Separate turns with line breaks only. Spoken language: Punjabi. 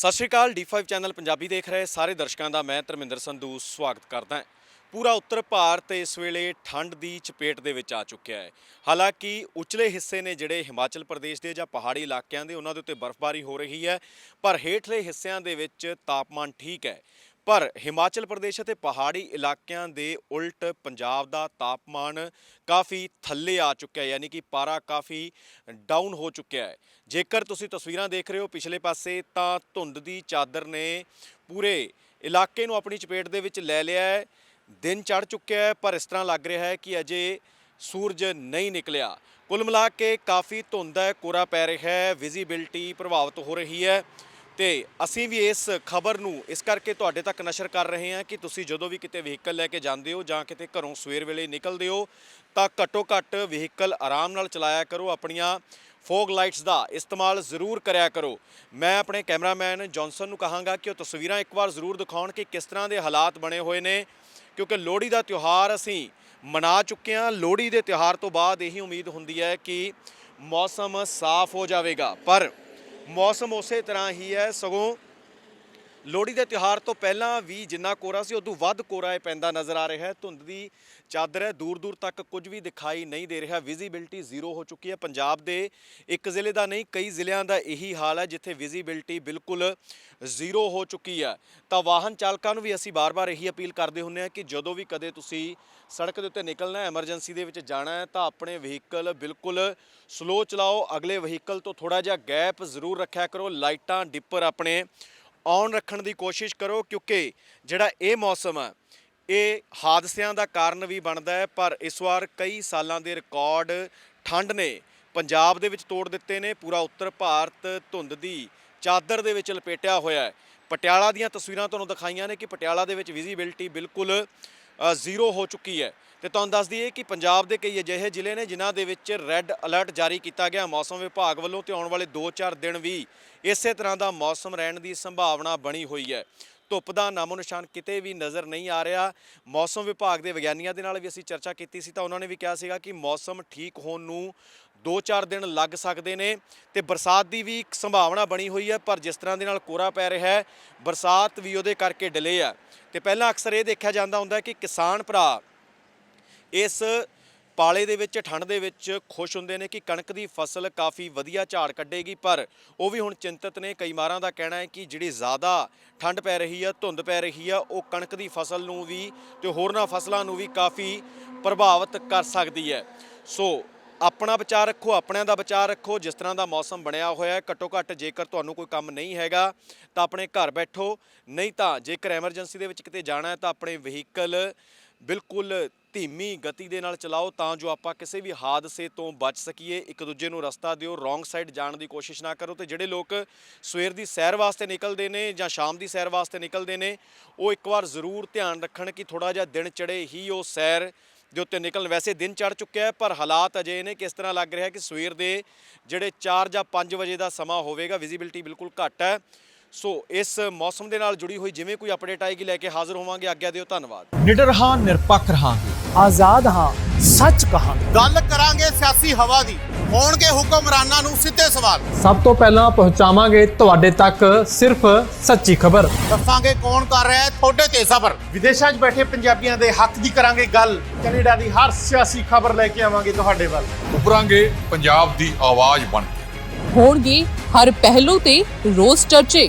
ਸਤਿ ਸ਼੍ਰੀ ਅਕਾਲ D5 ਚੈਨਲ ਪੰਜਾਬੀ ਦੇਖ ਰਹੇ ਸਾਰੇ ਦਰਸ਼ਕਾਂ ਦਾ ਮੈਂ ਧਰਮਿੰਦਰ ਸੰਧੂ ਸਵਾਗਤ ਕਰਦਾ ਹਾਂ। ਪੂਰਾ ਉੱਤਰ ਭਾਰਤ ਇਸ ਵੇਲੇ ਠੰਡ ਦੀ ਚਪੇਟ ਦੇ ਵਿੱਚ ਆ ਚੁੱਕਿਆ ਹੈ। ਹਾਲਾਂਕਿ ਉਚਲੇ ਹਿੱਸੇ ਨੇ ਜਿਹੜੇ ਹਿਮਾਚਲ ਪ੍ਰਦੇਸ਼ ਦੇ ਜਾਂ ਪਹਾੜੀ ਇਲਾਕਿਆਂ ਦੇ ਉਹਨਾਂ ਦੇ ਉੱਤੇ ਬਰਫ਼ਬਾਰੀ ਹੋ ਰਹੀ ਹੈ, ਪਰ ਹੇਠਲੇ ਹਿੱਸਿਆਂ ਦੇ ਵਿੱਚ ਤਾਪਮਾਨ ਠੀਕ ਹੈ। ਪਰ ਹਿਮਾਚਲ ਪ੍ਰਦੇਸ਼ ਅਤੇ ਪਹਾੜੀ ਇਲਾਕਿਆਂ ਦੇ ਉਲਟ ਪੰਜਾਬ ਦਾ ਤਾਪਮਾਨ ਕਾਫੀ ਥੱਲੇ ਆ ਚੁੱਕਿਆ ਹੈ, ਯਾਨੀ ਕਿ ਪਾਰਾ ਕਾਫੀ ਡਾਊਨ ਹੋ ਚੁੱਕਿਆ ਹੈ। ਜੇਕਰ ਤੁਸੀਂ ਤਸਵੀਰਾਂ ਦੇਖ ਰਹੇ ਹੋ ਪਿਛਲੇ ਪਾਸੇ, ਤਾਂ ਧੁੰਦ ਦੀ ਚਾਦਰ ਨੇ ਪੂਰੇ ਇਲਾਕੇ ਨੂੰ ਆਪਣੀ ਚਪੇਟ ਦੇ ਵਿੱਚ ਲੈ ਲਿਆ ਹੈ। ਦਿਨ ਚੜ ਚੁੱਕਿਆ ਹੈ, ਪਰ ਇਸ ਤਰ੍ਹਾਂ ਲੱਗ ਰਿਹਾ ਹੈ ਕਿ ਅਜੇ ਸੂਰਜ ਨਹੀਂ ਨਿਕਲਿਆ। ਕੁੱਲ ਮਿਲਾ ਕੇ ਕਾਫੀ ਧੁੰਦ ਹੈ, ਕੋਰਾ ਪੈ ਰਿਹਾ ਹੈ ਵਿਜ਼ਿਬਿਲਟੀ ਪ੍ਰਭਾਵਿਤ ਹੋ ਰਹੀ ਹੈ। ਤੇ ਅਸੀਂ ਵੀ ਇਸ ਖਬਰ ਨੂੰ ਇਸ ਕਰਕੇ ਤੁਹਾਡੇ ਤੱਕ ਨਸ਼ਰ ਕਰ ਰਹੇ ਹਾਂ ਕਿ ਤੁਸੀਂ ਜਦੋਂ ਵੀ ਕਿਤੇ ਵਹੀਕਲ ਲੈ ਕੇ ਜਾਂਦੇ ਹੋ ਜਾਂ ਕਿਤੇ ਘਰੋਂ ਸਵੇਰ ਵੇਲੇ ਨਿਕਲਦੇ ਹੋ, ਤਾਂ ਘੱਟੋ ਘੱਟ ਵਹੀਕਲ ਆਰਾਮ ਨਾਲ ਚਲਾਇਆ ਕਰੋ, ਆਪਣੀਆਂ ਫੋਗ ਲਾਈਟਸ ਦਾ ਇਸਤੇਮਾਲ ਜ਼ਰੂਰ ਕਰਿਆ ਕਰੋ। ਮੈਂ ਆਪਣੇ ਕੈਮਰਾਮੈਨ ਜੌਨਸਨ ਨੂੰ ਕਹਾਂਗਾ ਕਿ ਉਹ ਤਸਵੀਰਾਂ ਇੱਕ ਵਾਰ ਜ਼ਰੂਰ ਦਿਖਾਉਣ ਕਿ ਕਿਸ ਤਰ੍ਹਾਂ ਦੇ ਹਾਲਾਤ ਬਣੇ ਹੋਏ ਨੇ, ਕਿਉਂਕਿ ਲੋਹੜੀ ਦਾ ਤਿਉਹਾਰ ਅਸੀਂ ਮਨਾ ਚੁੱਕੇ ਹਾਂ। ਲੋਹੜੀ ਦੇ ਤਿਉਹਾਰ ਤੋਂ ਬਾਅਦ ਇਹੀ ਉਮੀਦ ਹੁੰਦੀ ਹੈ ਕਿ ਮੌਸਮ ਸਾਫ਼ ਹੋ ਜਾਵੇਗਾ। ਪਰ ਮੌਸਮ ਉਸੇ ਤਰ੍ਹਾਂ ਹੀ ਹੈ ਸਗੋਂ ਲੋਹੜੀ ਦੇ ਤਿਉਹਾਰ ਤੋਂ ਪਹਿਲਾਂ ਵੀ ਜਿੰਨਾ ਕੋਰਾ ਸੀ, ਉਦੋਂ ਵੱਧ ਕੋਰਾ ਇਹ ਪੈਂਦਾ ਨਜ਼ਰ ਆ ਰਿਹਾ ਹੈ। ਧੁੰਦ ਦੀ ਚਾਦਰ ਹੈ ਦੂਰ ਦੂਰ ਤੱਕ ਕੁਝ ਵੀ ਦਿਖਾਈ ਨਹੀਂ ਦੇ ਰਿਹਾ। ਵਿਜ਼ਿਬਿਲਟੀ ਜ਼ੀਰੋ ਹੋ ਚੁੱਕੀ ਹੈ। ਪੰਜਾਬ ਦੇ ਇੱਕ ਜ਼ਿਲ੍ਹੇ ਦਾ ਨਹੀਂ, ਕਈ ਜ਼ਿਲ੍ਹਿਆਂ ਦਾ ਇਹੀ ਹਾਲ ਹੈ, ਜਿੱਥੇ ਵਿਜ਼ਿਬਿਲਟੀ ਬਿਲਕੁਲ ਜ਼ੀਰੋ ਹੋ ਚੁੱਕੀ ਹੈ। ਤਾਂ ਵਾਹਨ ਚਾਲਕਾਂ ਨੂੰ ਵੀ ਅਸੀਂ ਬਾਰ-ਬਾਰ ਇਹੀ ਅਪੀਲ ਕਰਦੇ ਹੁੰਦੇ ਹਾਂ ਕਿ ਜਦੋਂ ਵੀ ਕਦੇ ਤੁਸੀਂ ਸੜਕ ਦੇ ਉੱਤੇ ਨਿਕਲਣਾ ਹੈ ਐਮਰਜੈਂਸੀ ਦੇ ਵਿੱਚ ਜਾਣਾ ਹੈ, ਤਾਂ ਆਪਣੇ ਵਹੀਕਲ ਬਿਲਕੁਲ ਸਲੋ ਚਲਾਓ। ਅਗਲੇ ਵਹੀਕਲ ਤੋਂ ਥੋੜਾ ਜਿਹਾ ਗੈਪ ਜ਼ਰੂਰ ਰੱਖਿਆ ਕਰੋ। ਲਾਈਟਾਂ ਡਿੱਪਰ ਆਪਣੇ ਔਨ ਰੱਖਣ ਦੀ ਕੋਸ਼ਿਸ਼ ਕਰੋ, ਕਿਉਂਕਿ ਜਿਹੜਾ ਇਹ ਮੌਸਮ ਹੈ ਇਹ ਹਾਦਸਿਆਂ ਦਾ ਕਾਰਨ ਵੀ ਬਣਦਾ ਹੈ, ਪਰ ਇਸ ਵਾਰ ਕਈ ਸਾਲਾਂ ਦੇ ਰਿਕਾਰਡ ਠੰਡ ਨੇ। ਪੰਜਾਬ ਦੇ ਵਿੱਚ ਤੋੜ ਦਿੱਤੇ ਨੇ, ਪੂਰਾ ਉੱਤਰ ਭਾਰਤ ਧੁੰਦ ਦੀ ਚਾਦਰ ਦੇ ਵਿੱਚ ਲਪੇਟਿਆ ਹੋਇਆ ਹੈ। ਪਟਿਆਲਾ ਦੀਆਂ ਤਸਵੀਰਾਂ ਤੁਹਾਨੂੰ ਦਿਖਾਈਆਂ ਨੇ ਕਿ ਪਟਿਆਲਾ ਦੇ ਵਿੱਚ ਵਿਜ਼ਿਬਿਲਟੀ ਬਿਲਕੁਲ ਜ਼ੀਰੋ ਹੋ ਚੁੱਕੀ ਹੈ। ਤੇ ਤੁਹਾਨੂੰ ਦੱਸ ਦਈਏ ਕਿ ਪੰਜਾਬ ਦੇ ਕਈ ਅਜਿਹੇ ਜ਼ਿਲ੍ਹੇ ਨੇ ਜਿਨ੍ਹਾਂ ਦੇ ਵਿੱਚ ਰੈੱਡ ਅਲਰਟ ਜਾਰੀ ਕੀਤਾ ਗਿਆ। ਮੌਸਮ ਵਿਭਾਗ ਵੱਲੋਂ ਤੇ ਆਉਣ ਵਾਲੇ 2-4 ਦਿਨ ਵੀ ਇਸੇ ਤਰ੍ਹਾਂ ਦਾ ਮੌਸਮ ਰਹਿਣ ਦੀ ਸੰਭਾਵਨਾ ਬਣੀ ਹੋਈ ਹੈ। ਧੁੱਪ ਦਾ ਨਾਮੋ ਨਿਸ਼ਾਨ ਕਿਤੇ ਵੀ ਨਜ਼ਰ ਨਹੀਂ ਆ ਰਿਹਾ। ਮੌਸਮ ਵਿਭਾਗ ਦੇ ਵਿਗਿਆਨੀਆਂ ਦੇ ਨਾਲ ਵੀ ਅਸੀਂ ਚਰਚਾ ਕੀਤੀ ਸੀ ਤਾਂ ਉਹਨਾਂ ਨੇ ਵੀ ਕਿਹਾ ਸੀਗਾ ਕਿ ਮੌਸਮ ਠੀਕ ਹੋਣ ਨੂੰ 2-4 ਦਿਨ ਲੱਗ ਸਕਦੇ ਨੇ ਤੇ ਬਰਸਾਤ ਦੀ ਵੀ ਇੱਕ ਸੰਭਾਵਨਾ ਬਣੀ ਹੋਈ ਹੈ, ਪਰ ਜਿਸ ਤਰ੍ਹਾਂ ਦੇ ਨਾਲ ਕੋਰਾ ਪੈ ਰਿਹਾ ਹੈ, ਬਰਸਾਤ ਵੀ ਉਹਦੇ ਕਰਕੇ ਡਿਲੇ ਆ। ਤੇ ਪਹਿਲਾਂ ਅਕਸਰ ਇਹ ਦੇਖਿਆ ਜਾਂਦਾ ਹੁੰਦਾ ਕਿ ਕਿਸਾਨ ਭਰਾ ਇਸ ਪਾਲੇ ਦੇ ਵਿੱਚ, ਠੰਡ ਦੇ ਵਿੱਚ ਖੁਸ਼ ਹੁੰਦੇ ਨੇ ਕਿ ਕਣਕ ਦੀ ਫਸਲ ਕਾਫੀ ਵਧੀਆ ਝਾੜ ਕੱਢੇਗੀ, ਪਰ ਉਹ ਵੀ ਹੁਣ ਚਿੰਤਤ ਨੇ। ਕਈ ਮਾਰਾਂ ਦਾ ਕਹਿਣਾ ਹੈ ਕਿ ਜਿਹੜੀ ਜ਼ਿਆਦਾ ਠੰਡ ਪੈ ਰਹੀ ਆ, ਧੁੰਦ ਪੈ ਰਹੀ ਆ, ਉਹ ਕਣਕ ਦੀ ਫਸਲ ਨੂੰ ਵੀ ਤੇ ਹੋਰਨਾਂ ਫਸਲਾਂ ਨੂੰ ਵੀ ਕਾਫੀ ਪ੍ਰਭਾਵਿਤ ਕਰ ਸਕਦੀ ਹੈ। ਸੋ ਆਪਣਾ ਬਚਾਅ ਰੱਖੋ, ਆਪਣਿਆਂ ਦਾ ਬਚਾਅ ਰੱਖੋ। ਜਿਸ ਤਰ੍ਹਾਂ ਦਾ ਮੌਸਮ ਬਣਿਆ ਹੋਇਆ ਹੈ, ਘੱਟੋ ਘੱਟ ਜੇਕਰ ਤੁਹਾਨੂੰ ਕੋਈ ਕੰਮ ਨਹੀਂ ਹੈਗਾ, ਤਾਂ ਆਪਣੇ ਘਰ ਬੈਠੋ। ਨਹੀਂ ਤਾਂ ਜੇਕਰ ਐਮਰਜੈਂਸੀ ਦੇ ਵਿੱਚ ਕਿਤੇ ਜਾਣਾ ਹੈ, ਤਾਂ ਆਪਣੇ ਵਹੀਕਲ ਬਿਲਕੁਲ ਧੀਮੀ ਗਤੀ ਦੇ ਨਾਲ ਚਲਾਓ ਤਾਂ ਜੋ ਆਪਾਂ ਕਿਸੇ ਵੀ ਹਾਦਸੇ ਤੋਂ ਬਚ ਸਕੀਏ। ਇੱਕ ਦੂਜੇ ਨੂੰ ਰਸਤਾ ਦਿਓ, ਰੋਂਗ ਸਾਈਡ ਜਾਣ ਦੀ ਕੋਸ਼ਿਸ਼ ਨਾ ਕਰੋ ਤੇ ਜਿਹੜੇ ਲੋਕ ਸਵੇਰ ਦੀ ਸੈਰ ਵਾਸਤੇ ਨਿਕਲਦੇ ਨੇ ਜਾਂ ਸ਼ਾਮ ਦੀ ਸੈਰ ਵਾਸਤੇ ਨਿਕਲਦੇ ਨੇ, ਉਹ ਇੱਕ ਵਾਰ ਜ਼ਰੂਰ ਧਿਆਨ ਰੱਖਣ ਕਿ ਥੋੜਾ ਜਿਹਾ ਦਿਨ ਚੜੇ ਹੀ ਉਹ ਸੈਰ ਦੇ ਉੱਤੇ ਨਿਕਲਣ। ਵੈਸੇ ਦਿਨ ਚੜ ਚੁੱਕਿਆ ਹੈ, ਪਰ ਹਾਲਾਤ ਅਜੇ ਨੇ ਕਿਸ ਤਰ੍ਹਾਂ ਲੱਗ ਰਿਹਾ ਕਿ ਸਵੇਰ ਦੇ ਜਿਹੜੇ 4 ਜਾਂ 5 ਵਜੇ ਦਾ ਸਮਾਂ ਹੋਵੇਗਾ ਵਿਜ਼ਿਬਿਲਟੀ ਬਿਲਕੁਲ ਘੱਟ ਹੈ। ਸੋ ਇਸ ਮੌਸਮ ਦੇ ਨਾਲ ਜੁੜੀ ਹੋਈ ਜਿਵੇਂ ਕੋਈ ਅਪਡੇਟ ਆਏਗੀ ਲੈ ਕੇ ਹਾਜ਼ਰ ਹੋਵਾਂਗੇ। ਆਗਿਆ ਦਿਓ ਧੰਨਵਾਦ।
ਨਿਡਰ ਹਾਂ ਨਿਰਪੱਖ ਰਹਾਂਗੇ।
ਆਜ਼ਾਦ ਹਾਂ ਸੱਚ ਕਹਾਂਗੇ।
ਗੱਲ ਕਰਾਂਗੇ ਸਿਆਸੀ ਹਵਾ ਦੀ। ਹੋਣਗੇ ਹੁਕਮਰਾਨਾਂ ਨੂੰ ਸਿੱਧੇ ਸਵਾਲ।
ਸਭ ਤੋਂ ਪਹਿਲਾਂ ਪਹੁੰਚਾਵਾਂਗੇ ਤੁਹਾਡੇ ਤੱਕ ਸਿਰਫ ਸੱਚੀ ਖਬਰ।
ਦੱਸਾਂਗੇ ਕੌਣ ਕਰ ਰਿਹਾ ਹੈ ਤੁਹਾਡੇ ਤੇ ਸਫਰ ਵਿਦੇਸ਼ਾਂ 'ਚ ਬੈਠੇ ਪੰਜਾਬੀਆਂ ਦੇ ਹੱਕ ਦੀ ਕਰਾਂਗੇ ਗੱਲ। ਕੈਨੇਡਾ ਦੀ ਹਰ ਸਿਆਸੀ ਖਬਰ ਲੈ ਕੇ ਆਵਾਂਗੇ ਤੁਹਾਡੇ ਵੱਲ।
ਉਭਰਾਂਗੇ ਪੰਜਾਬ ਦੀ ਆਵਾਜ਼ ਬਣ ਕੇ।
ਹੋਣਗੇ ਹਰ ਪਹਿਲੂ ਤੇ ਰੋਜ਼ ਚਰਚੇ।